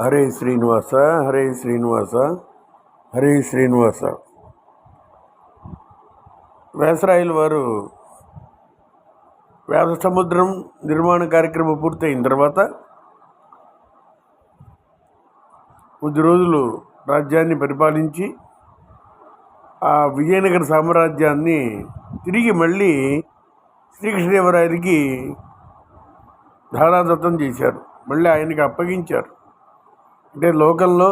హరే శ్రీనివాస హరే శ్రీనివాస హరే శ్రీనివాస. వేసరాయలు వారు వ్యాస సముద్రం నిర్మాణ కార్యక్రమం పూర్తయిన తర్వాత కొద్ది రోజులు రాజ్యాన్ని పరిపాలించి ఆ విజయనగర సామ్రాజ్యాన్ని తిరిగి మళ్ళీ శ్రీకృష్ణదేవరాయలకి ధారాదత్తం చేశారు. మళ్ళీ ఆయనకి అప్పగించారు. అంటే లోకంలో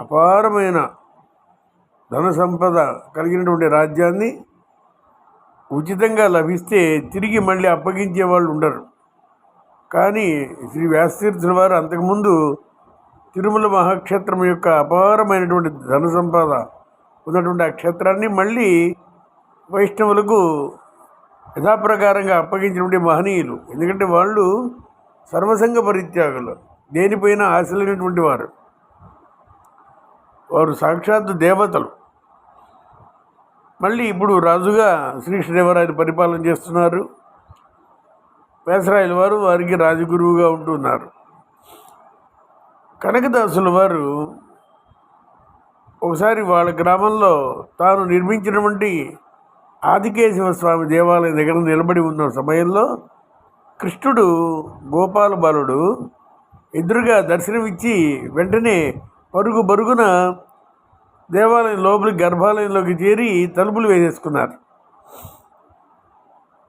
అపారమైన ధన సంపద కలిగినటువంటి రాజ్యాన్ని ఉచితంగా లభిస్తే తిరిగి మళ్ళీ అప్పగించే వాళ్ళు ఉండరు. కానీ శ్రీ వ్యాసతీర్థుల వారు అంతకుముందు తిరుమల మహాక్షేత్రం యొక్క అపారమైనటువంటి ధన సంపద ఉన్నటువంటి ఆ క్షేత్రాన్ని మళ్ళీ వైష్ణవులకు యథాప్రకారంగా అప్పగించినటువంటి మహనీయులు. ఎందుకంటే వాళ్ళు సర్వసంగ పరిత్యాగులు దేనిపైన ఆశ లేనటువంటి వారు. వారు సాక్షాత్తు దేవతలు. మళ్ళీ ఇప్పుడు రాజుగా శ్రీకృష్ణదేవరాయలు పరిపాలన చేస్తున్నారు. వేసరాయల వారు వారికి రాజగురువుగా ఉంటున్నారు. కనకదాసుల వారు ఒకసారి వాళ్ళ గ్రామంలో తాను నిర్మించినటువంటి ఆదికేశవ స్వామి దేవాలయం దగ్గర నిలబడి ఉన్న సమయంలో కృష్ణుడు గోపాల బాలుడు ఎదురుగా దర్శనమిచ్చి వెంటనే పరుగు బరుగున దేవాలయం లోపలికి గర్భాలయంలోకి చేరి తలుపులు వేసేసుకున్నారు.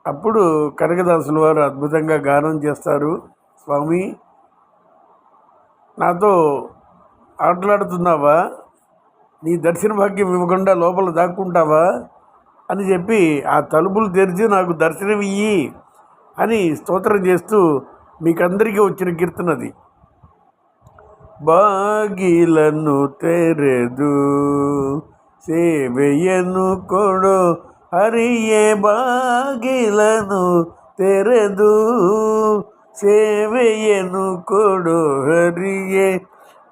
అప్పుడు కనకదాసుల వారు అద్భుతంగా గానం చేస్తారు. స్వామి నాతో ఆటలాడుతున్నావా? నీ దర్శన భాగ్యం ఇవ్వకుండా లోపల దాక్కుంటావా? అని చెప్పి ఆ తలుపులు తెరిచి నాకు దర్శనం ఇయ్యి అని స్తోత్రం చేస్తూ మీకందరికీ వచ్చిన కీర్తనది. ಬಾಗಿಲನ್ನು ತೆರೆದು ಸೇವೆಯನ್ನು ಕೊಡು. ಹರಿಯೇ ಬಾಗಿಲನ್ನು ತೆರೆದು ಸೇವೆಯನ್ನು ಕೊಡು. ಹರಿಯೇ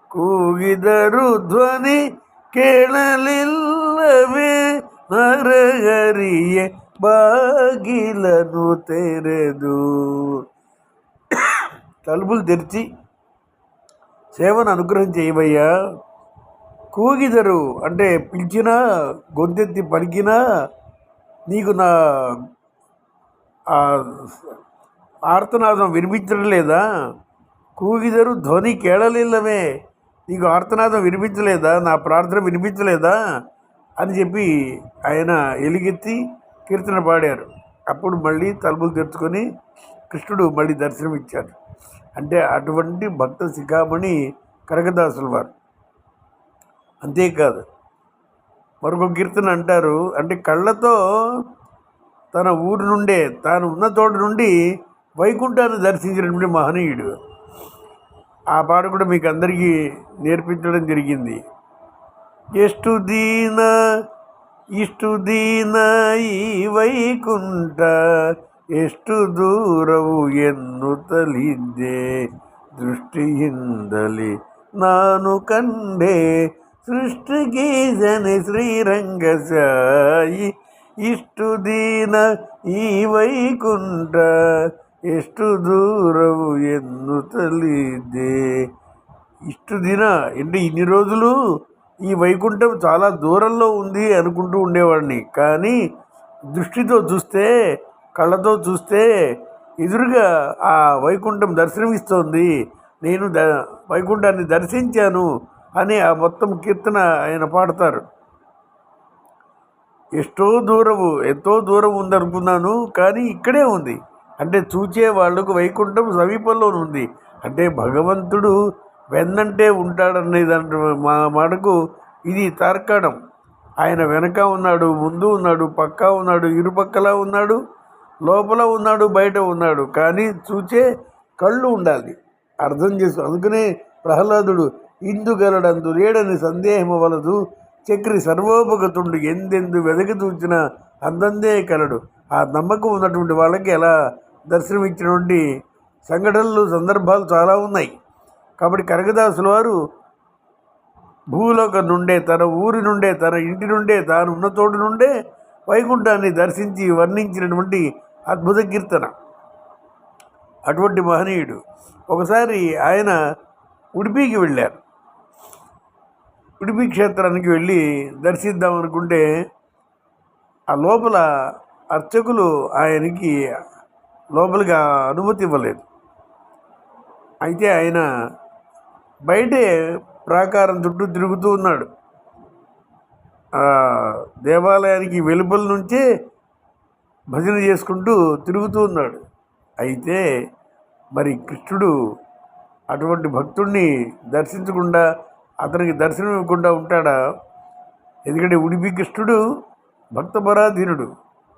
ಕೂಗಿದರು ಧ್ವನಿ ಕೇಳಲಿಲ್ಲವೇ. ನರಹರಿಯೇ ಬಾಗಿಲನ್ನು ತೆರೆದು. ತಲುಬಲ್ ತಿರ್ಚಿ సేవను అనుగ్రహం చేయవయ్యా. కూగిదరు అంటే పిలిచినా గొంతెత్తి పలికినా నీకు నా ఆర్తనాదం వినిపించడం లేదా? కూగిదరు ధ్వని కేళలిల్లమే. నీకు ఆర్తనాదం వినిపించలేదా? నా ప్రార్థన వినిపించలేదా? అని చెప్పి ఆయన ఎలుగెత్తి కీర్తన పాడారు. అప్పుడు మళ్ళీ తలుపులు తెరుచుకొని కృష్ణుడు మళ్ళీ దర్శనం ఇచ్చాడు అంటే అటువంటి భక్త శిఖామణి కనకదాసుల వారు. అంతేకాదు మరొక కీర్తన అంటారు అంటే కళ్ళతో తన ఊరి నుండే తాను ఉన్న చోట నుండి వైకుంఠాన్ని దర్శించినటువంటి మహనీయుడు. ఆ పాట కూడా మీకు అందరికీ నేర్పించడం జరిగింది. ఎస్టు దీన ఇష్టు దీన ఈ వైకుంఠ ಎಷ್ಟು దూరవు ಎನ್ನುತ್ತಲಿದ್ದೆ తలిందే ನಾನು ಕಂಡೆ ಸೃಷ್ಟಿಗೆ ಜನೆ ಶ್ರೀರಂಗ ಸಾಯಿ ಇಷ್ಟು ದಿನ ఈ వైకుంఠ ಎಷ್ಟು దూరవు ఎన్నుతలిదే ఇష్టు దిన అంటే ఇన్ని రోజులు ఈ వైకుంఠం చాలా దూరంలో ఉంది అనుకుంటూ ఉండేవాడిని కానీ దృష్టితో చూస్తే కళ్ళతో చూస్తే ఎదురుగా ఆ వైకుంఠం దర్శనమిస్తోంది. నేను ద వైకుంఠాన్ని దర్శించాను అని ఆ మొత్తం కీర్తన ఆయన పాడతారు. ఎಷ್ಟో దూరము ఎంతో దూరం ఉందనుకున్నాను కానీ ఇక్కడే ఉంది. అంటే చూచే వాళ్ళకు వైకుంఠం సమీపంలోనే ఉంది. అంటే భగవంతుడు వెన్నంటే ఉంటాడనే దాంట్లో మా మాటకు ఇది తార్కాణం. ఆయన వెనక ఉన్నాడు ముందు ఉన్నాడు పక్క ఉన్నాడు ఇరుపక్కలా ఉన్నాడు. లోపల ఉన్నాడు బయట ఉన్నాడు. కానీ చూచే కళ్ళు ఉండాలి. అర్థం చేసు అందుకనే ప్రహ్లాదుడు ఇందుగలడందు లేడని సందేహము వలదు. చక్రి సర్వోపగతుండు ఎందెందు వెదకి చూచిన అందందే కలడు. ఆ నమ్మకం ఉన్నటువంటి వాళ్ళకి ఎలా దర్శనమిచ్చినటువంటి సంఘటనలు సందర్భాలు చాలా ఉన్నాయి. కాబట్టి కనకదాసుల వారు భూలోకం నుండే తన ఊరి నుండే తన ఇంటి నుండే తాను ఉన్న చోటు నుండే వైకుంఠాన్ని దర్శించి వర్ణించినటువంటి అద్భుత కీర్తన. అటువంటి మహనీయుడు. ఒకసారి ఆయన ఉడిపికి వెళ్ళారు. ఉడిపి క్షేత్రానికి వెళ్ళి దర్శిద్దాం అనుకుంటే ఆ లోపల అర్చకులు ఆయనకి లోపలిగా అనుమతి ఇవ్వలేదు. అయితే ఆయన బయటే ప్రాకారం చుట్టూ తిరుగుతూ ఉన్నాడు. దేవాలయానికి వెలుపల నుంచే భజన చేసుకుంటూ తిరుగుతూ ఉన్నాడు. అయితే మరి కృష్ణుడు అటువంటి భక్తుడిని దర్శించకుండా అతనికి దర్శనం ఇవ్వకుండా ఉంటాడా? ఎందుకంటే ఉడిపి కృష్ణుడు భక్తపరాధీనుడు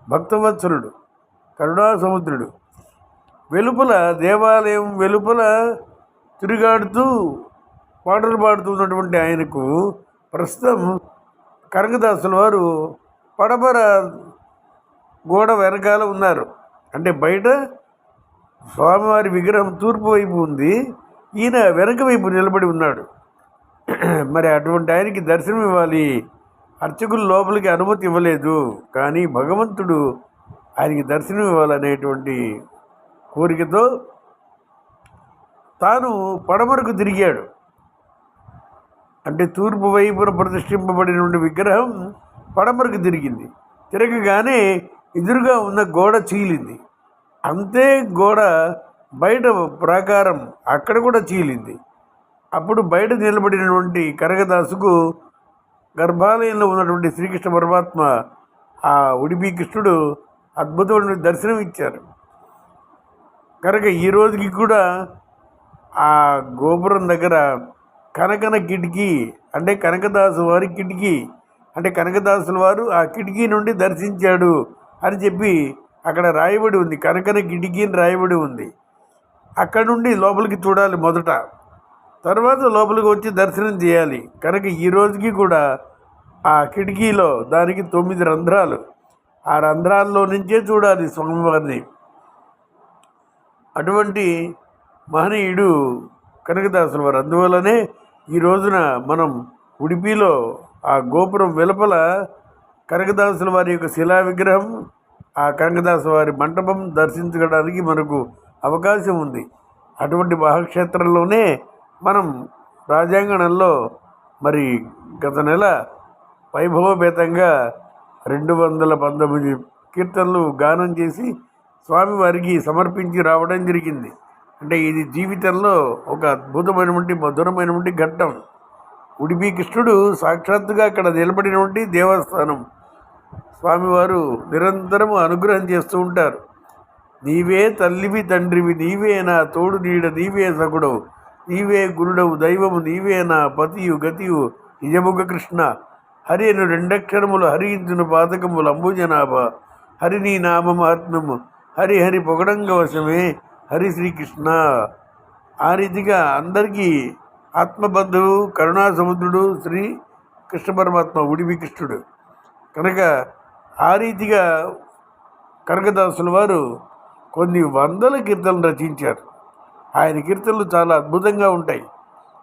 భక్తవత్సరుడు కరుణా సముద్రుడు వెలుపల దేవాలయం వెలుపల తిరుగాడుతూ పాటలు పాడుతున్నటువంటి ఆయనకు ప్రస్తుతం కనకదాసుల వారు పడమర గోడ వెనకాల ఉన్నారు. అంటే బయట స్వామివారి విగ్రహం తూర్పు వైపు ఉంది. ఈయన వెనక వైపు నిలబడి ఉన్నాడు. మరి అటువంటి ఆయనకి దర్శనం ఇవ్వాలి. అర్చకులు లోపలికి అనుమతి ఇవ్వలేదు. కానీ భగవంతుడు ఆయనకి దర్శనం ఇవ్వాలనేటువంటి కోరికతో తాను పడమరకు తిరిగాడు. అంటే తూర్పు వైపున ప్రతిష్ఠింపబడినటువంటి విగ్రహం పడమరకు తిరిగింది. తిరగగానే ఎదురుగా ఉన్న గోడ చీలింది. అంతే గోడ బయట ప్రాకారం అక్కడ కూడా చీలింది. అప్పుడు బయట నిలబడినటువంటి కనకదాసుకు గర్భాలయంలో ఉన్నటువంటి శ్రీకృష్ణ పరమాత్మ ఆ ఉడిపి కృష్ణుడు అద్భుతమైన దర్శనం ఇచ్చారు. కనుక ఈ రోజుకి కూడా ఆ గోపురం దగ్గర కనకన కిటికీ అంటే కనకదాసు వారి కిటికీ. అంటే కనకదాసుల వారు ఆ కిటికీ నుండి దర్శించాడు అని చెప్పి అక్కడ రాయబడి ఉంది. కనకన కిటికీని రాయబడి ఉంది. అక్కడ నుండి లోపలికి చూడాలి మొదట. తర్వాత లోపలికి వచ్చి దర్శనం చేయాలి. కనుక ఈ రోజుకి కూడా ఆ కిటికీలో దానికి తొమ్మిది రంధ్రాలు. ఆ రంధ్రాల్లో నుంచే చూడాలి స్వామివారిని. అటువంటి మహనీయుడు కనకదాసుల వారు. అందువల్లనే ఈ రోజున మనం ఉడిపిలో ఆ గోపురం వెలుపల కనకదాసుల వారి యొక్క శిలా విగ్రహం ఆ కనకదాసు వారి మంటపం దర్శించడానికి మనకు అవకాశం ఉంది. అటువంటి మహాక్షేత్రంలోనే మనం రాజ్యాంగణంలో మరి గత నెల వైభవపేతంగా రెండు వందల పంతొమ్మిది కీర్తనలు గానం చేసి స్వామివారికి సమర్పించి రావడం జరిగింది. అంటే ఇది జీవితంలో ఒక అద్భుతమైనటువంటి మధురమైనటువంటి ఘట్టం. ఉడిపి కృష్ణుడు సాక్షాత్తుగా అక్కడ నిలబడినటువంటి దేవస్థానం. స్వామివారు నిరంతరము అనుగ్రహం చేస్తూ ఉంటారు. నీవే తల్లివి తండ్రివి నీవే నా తోడు నీడ నీవే సగుడవు నీవే గురుడవు దైవము నీవే నా పతియు గతియు నిజముగ కృష్ణ. హరి అను రెండక్షరములు హరించును పాతకములు అంబుజనాభ హరి నీ నామమాత్మము హరి హరి పొగడంగ వశమే హరి శ్రీకృష్ణ. ఆ రీతిగా అందరికీ ఆత్మబంధువు కరుణా సముద్రుడు శ్రీ కృష్ణ పరమాత్మ ఉడిపి కృష్ణుడు కనుక ఆ రీతిగా కనకదాసుల వారు కొన్ని వందల కీర్తనలు రచించారు. ఆయన కీర్తనలు చాలా అద్భుతంగా ఉంటాయి.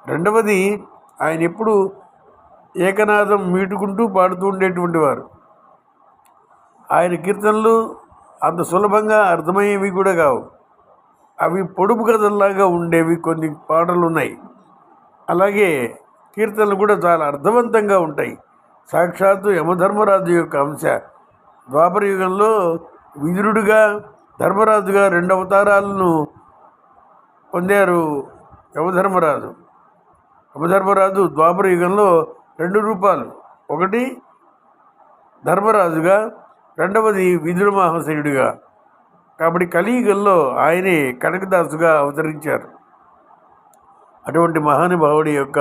రెండవది ఆయన ఎప్పుడు ఏకనాదం మీటుకుంటూ పాడుతూ ఉండేటువంటి వారు. ఆయన కీర్తనలు అంత సులభంగా అర్థమయ్యేవి కూడా కావు. అవి పొడుపు కథల్లాగా ఉండేవి కొన్ని పాటలు ఉన్నాయి అలాగే కీర్తనలు కూడా చాలా అర్థవంతంగా ఉంటాయి. సాక్షాత్తు యమధర్మరాజు యొక్క అంశ. ద్వాపర యుగంలో విదురుడుగా ధర్మరాజుగా రెండు అవతారాలను పొందారు యమధర్మరాజు. యమధర్మరాజు ద్వాపర యుగంలో రెండు రూపాలు. ఒకటి ధర్మరాజుగా రెండవది విదురు మహాశయుడిగా. కాబట్టి కలియుగంలో ఆయనే కనకదాసుగా అవతరించారు. అటువంటి మహానుభావుడి యొక్క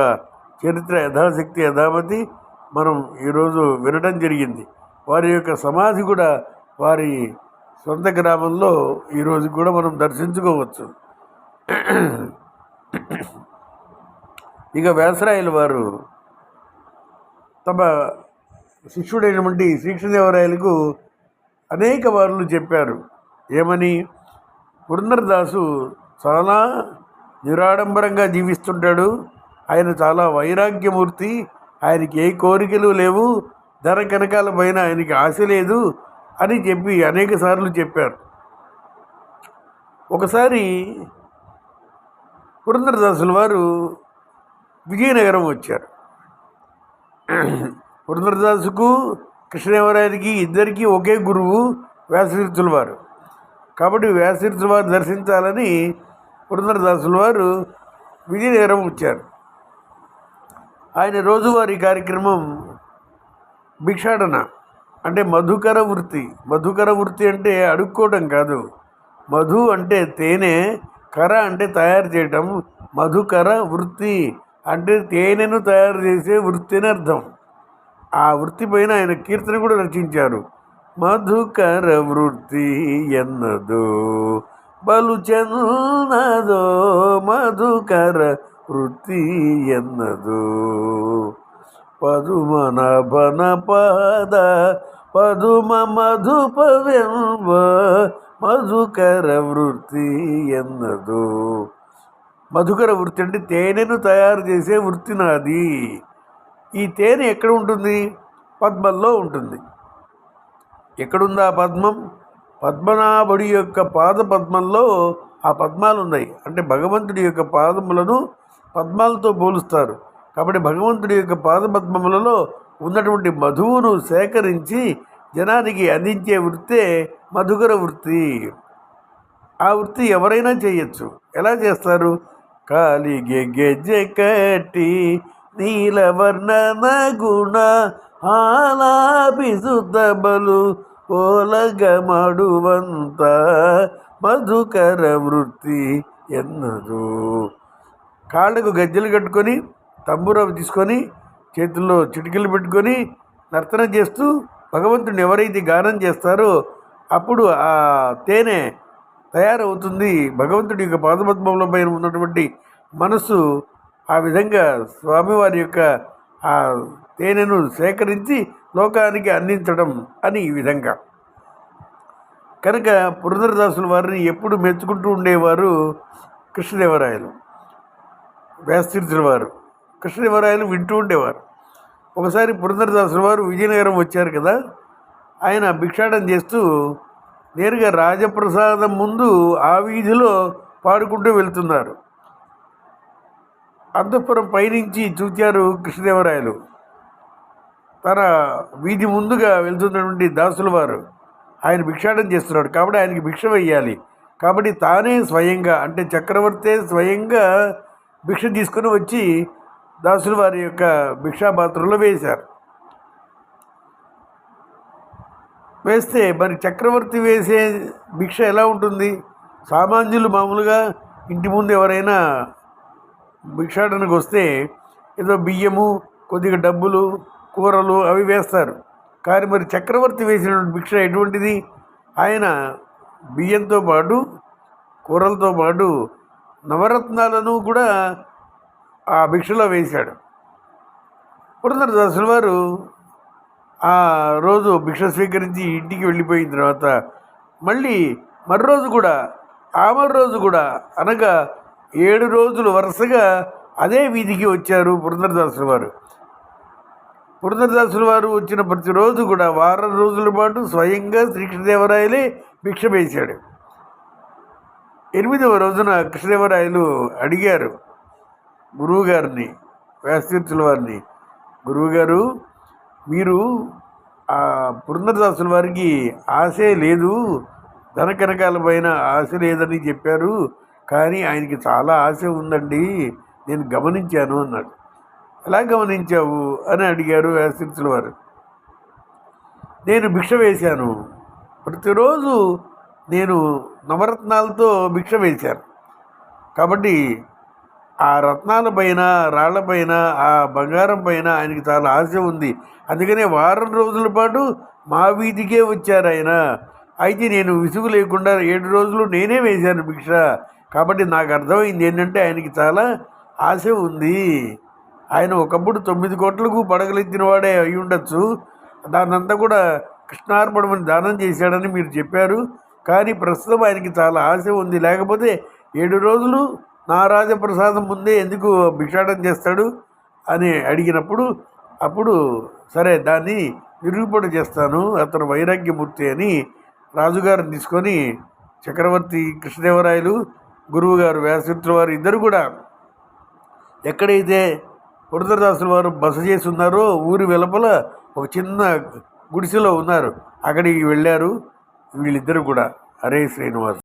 చరిత్ర యథాశక్తి యథామతి మనం ఈరోజు వినడం జరిగింది. వారి యొక్క సమాధి కూడా వారి సొంత గ్రామంలో ఈరోజు కూడా మనం దర్శించుకోవచ్చు. ఇక వ్యాసరాయల వారు తమ శిష్యుడైనటువంటి శ్రీకృష్ణదేవరాయలకు అనేక వారులు చెప్పారు. ఏమని? పురంధరదాసు చాలా నిరాడంబరంగా జీవిస్తుంటాడు. ఆయన చాలా వైరాగ్యమూర్తి. ఆయనకి ఏ కోరికలు లేవు. ధర కనకాల పైన ఆయనకి ఆశ లేదు అని చెప్పి అనేక సార్లు చెప్పారు. ఒకసారి పురంధరదాసుల వారు విజయనగరం వచ్చారు. పురంధరదాసుకు కృష్ణదేవరాయలకి ఇద్దరికీ ఒకే గురువు వ్యాసతీర్థుల వారు. కాబట్టి వ్యాసతీర్థుల వారు దర్శించాలని పురంధరదాసుల వారు విజయనగరం వచ్చారు. ఆయన రోజువారీ కార్యక్రమం భిక్షాటన అంటే మధుకర వృత్తి. మధుకర వృత్తి అంటే అడుక్కోవడం కాదు. మధు అంటే తేనె కర అంటే తయారు చేయటం. మధుకర వృత్తి అంటే తేనెను తయారు చేసే వృత్తి అని అర్థం. ఆ వృత్తి పైన ఆయన కీర్తన కూడా రచించారు. మధుకర వృత్తి ఎన్నదో. బలు చెన్నదో మధుకర వృత్తి ఎన్నదో. పదుమన బన పద పదుమ మధుపవెంబ మధుకర వృత్తి ఎన్నదో. మధుకర వృత్తి అంటే తేనెను తయారు చేసే వృత్తి నాది. ఈ తేనె ఎక్కడ ఉంటుంది? పద్మల్లో ఉంటుంది. ఎక్కడుందా పద్మం? పద్మనాభుడి యొక్క పాద పద్మంలో ఆ పద్మాలు ఉన్నాయి అంటే భగవంతుడి యొక్క పాదములను పద్మాలతో పోలుస్తారు. కాబట్టి భగవంతుడి యొక్క పాద పద్మములలో ఉన్నటువంటి మధువును సేకరించి జనానికి అందించే వృత్తే మధుకర వృత్తి. ఆ వృత్తి ఎవరైనా చేయొచ్చు. ఎలా చేస్తారు? కాలి గెజ్జె కట్టి నీలవర్ణన గుణ ఆలాపిసుతబలు ఓలగమడువంత మధుకర వృత్తి ఎన్నదు. కాళ్ళకు గజ్జలు కట్టుకొని తంబూరవ తీసుకొని చేతుల్లో చిటికలు పెట్టుకొని నర్తన చేస్తూ భగవంతుడిని ఎవరైతే గానం చేస్తారో అప్పుడు ఆ తేనె తయారవుతుంది. భగవంతుడి యొక్క పాదపద్మంలో పైన ఉన్నటువంటి మనస్సు ఆ విధంగా స్వామివారి యొక్క ఆ తేనెను సేకరించి లోకానికి అందించడం అని ఈ విధంగా. కనుక పురంధరదాసుల వారిని ఎప్పుడు మెచ్చుకుంటూ ఉండేవారు కృష్ణదేవరాయలు వ్యాస్తీర్థుల వారు. కృష్ణదేవరాయలు వింటూ ఉండేవారు. ఒకసారి పురంధరదాసుల వారు విజయనగరం వచ్చారు కదా ఆయన భిక్షాటం చేస్తూ నేరుగా రాజప్రసాదం ముందు ఆ వీధిలో పాడుకుంటూ వెళ్తున్నారు. అంతఃపురం పైనుంచి చూచారు కృష్ణదేవరాయలు. తన వీధి ముందుగా వెళ్తున్నటువంటి దాసుల వారు ఆయన భిక్షాటం చేస్తున్నాడు. కాబట్టి ఆయనకి భిక్ష వేయాలి. కాబట్టి తానే స్వయంగా అంటే చక్రవర్తే స్వయంగా భిక్ష తీసుకుని వచ్చి దాసుల వారి యొక్క భిక్షాపాత్రలో వేశారు. వేస్తే మరి చక్రవర్తి వేసే భిక్ష ఎలా ఉంటుంది? సామాన్యులు మామూలుగా ఇంటి ముందు ఎవరైనా భిక్షాటనకు వస్తే ఏదో బియ్యము కొద్దిగా డబ్బులు కూరలు అవి వేస్తారు. కానీ మరి చక్రవర్తి వేసినటువంటి భిక్ష ఎటువంటిది? ఆయన బియ్యంతో పాటు కూరలతో పాటు నవరత్నాలను కూడా ఆ భిక్షలో వేశాడు. పురంధరదాసుల వారు ఆ రోజు భిక్ష స్వీకరించి ఇంటికి వెళ్ళిపోయిన తర్వాత మళ్ళీ మరోరోజు కూడా ఆ మరో రోజు కూడా అనగా ఏడు రోజులు వరుసగా అదే వీధికి వచ్చారు పురంధరదాసుల వారు. పురంధరదాసుల వారు వచ్చిన ప్రతిరోజు కూడా వారం రోజుల పాటు స్వయంగా శ్రీకృష్ణదేవరాయలే భిక్ష వేశాడు. ఎనిమిదవ రోజున కృష్ణదేవరాయలు అడిగారు గురువుగారిని వ్యాసతీర్థుల వారిని గురువుగారు మీరు ఆ పురంధరదాసుల వారికి ఆశే లేదు ధన కనకాల పైన ఆశ లేదని చెప్పారు కానీ ఆయనకి చాలా ఆశ ఉందండి నేను గమనించాను అన్నాడు. ఎలా గమనించావు అని అడిగారు వ్యాసతీర్థుల వారు. నేను భిక్ష వేశాను. ప్రతిరోజు నేను నవరత్నాలతో భిక్ష వేశాను. కాబట్టి ఆ రత్నాల పైన రాళ్ళపైన ఆ బంగారం పైన ఆయనకి చాలా ఆశ ఉంది. అందుకనే వారం రోజుల పాటు మా వీధికే వచ్చారు ఆయన. అయితే నేను విసుగు లేకుండా ఏడు రోజులు నేనే వేశాను భిక్ష. కాబట్టి నాకు అర్థమైంది ఏంటంటే ఆయనకి చాలా ఆశ ఉంది. ఆయన ఒకప్పుడు తొమ్మిది కోట్లకు పడగలెత్తిన వాడే అయి ఉండొచ్చు. దానంతా కూడా కృష్ణార్పణమని దానం చేశాడని మీరు చెప్పారు. కానీ ప్రస్తుతం ఆయనకి చాలా ఆశ ఉంది. లేకపోతే ఏడు రోజులు నా రాజప్రసాదం ముందే ఎందుకు భిక్షాటం చేస్తాడు అని అడిగినప్పుడు అప్పుడు సరే దాన్ని నిరూపణ చేస్తాను అతను వైరాగ్యమూర్తి అని రాజుగారిని తీసుకొని చక్రవర్తి కృష్ణదేవరాయలు గురువుగారు వ్యాసమిత్రుల వారు ఇద్దరు కూడా ఎక్కడైతే పురంధరదాసుల వారు బస చేసి ఉన్నారు. ఊరి వెలుపల ఒక చిన్న గుడిసెలో ఉన్నారు. అక్కడికి వెళ్ళారు. వీళ్ళిద్దరు కూడా హరే శ్రీనివాస్.